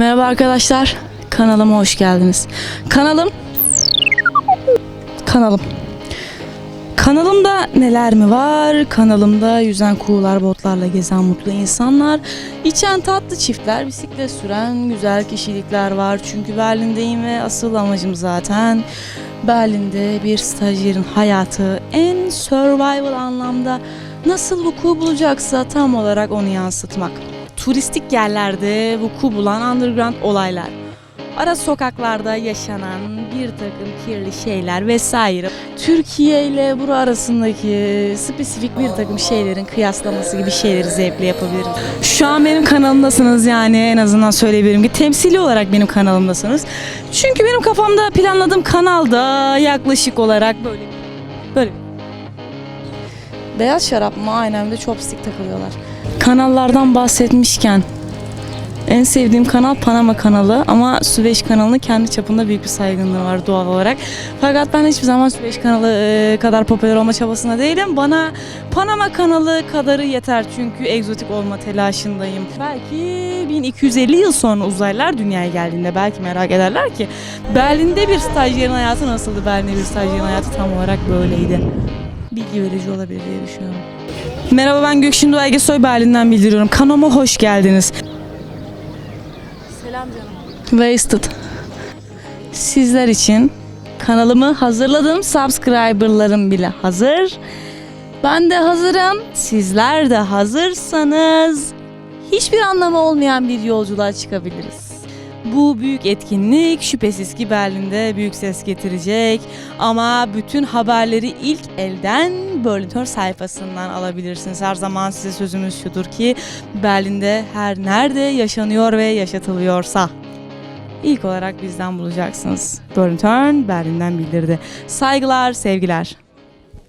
Merhaba arkadaşlar. Kanalıma hoş geldiniz. Kanalım Kanalım. Kanalımda neler mi var? Kanalımda yüzen kuğular, botlarla gezen mutlu insanlar, içen tatlı çiftler, bisiklet süren güzel kişilikler var. Çünkü Berlin'deyim ve asıl amacım zaten Berlin'de bir stajyerin hayatı en survival anlamda nasıl vuku bulacaksa tam olarak onu yansıtmak. Turistik yerlerde vuku bulan underground olaylar. Ara sokaklarda yaşanan bir takım kirli şeyler vesaire. Türkiye ile bura arasındaki spesifik bir takım şeylerin kıyaslaması gibi şeyleri zevkle yapabiliriz. Şu an benim kanalımdasınız yani en azından söyleyebilirim ki temsili olarak benim kanalımdasınız. Çünkü benim kafamda planladığım kanalda yaklaşık olarak böyle böyle Beyaz şarap mı? Aynen de chopstick takılıyorlar. Kanallardan bahsetmişken en sevdiğim kanal Panama kanalı ama Süveyş kanalını kendi çapında büyük bir saygınlığı var doğal olarak. Fakat ben hiçbir zaman Süveyş kanalı e, kadar popüler olma çabasında değilim. Bana Panama kanalı kadarı yeter çünkü egzotik olma telaşındayım. Belki 1250 yıl sonra uzaylılar dünyaya geldiğinde belki merak ederler ki Berlin'de bir stajyerin hayatı nasıldı? Berlin'de bir stajyerin hayatı tam olarak böyleydi. Bilgi verici olabilir diye düşünüyorum. Merhaba ben Gökşin Doğay Egesoy Berlin'den bildiriyorum. Kanalıma hoş geldiniz. Selam canım. Wasted. Sizler için kanalımı hazırladım. Subscriber'larım bile hazır. Ben de hazırım. Sizler de hazırsanız hiçbir anlamı olmayan bir yolculuğa çıkabiliriz. Bu büyük etkinlik şüphesiz ki Berlin'de büyük ses getirecek ama bütün haberleri ilk elden Berlin sayfasından alabilirsiniz. Her zaman size sözümüz şudur ki Berlin'de her nerede yaşanıyor ve yaşatılıyorsa ilk olarak bizden bulacaksınız. Berlin Berlin'den bildirdi. Saygılar, sevgiler.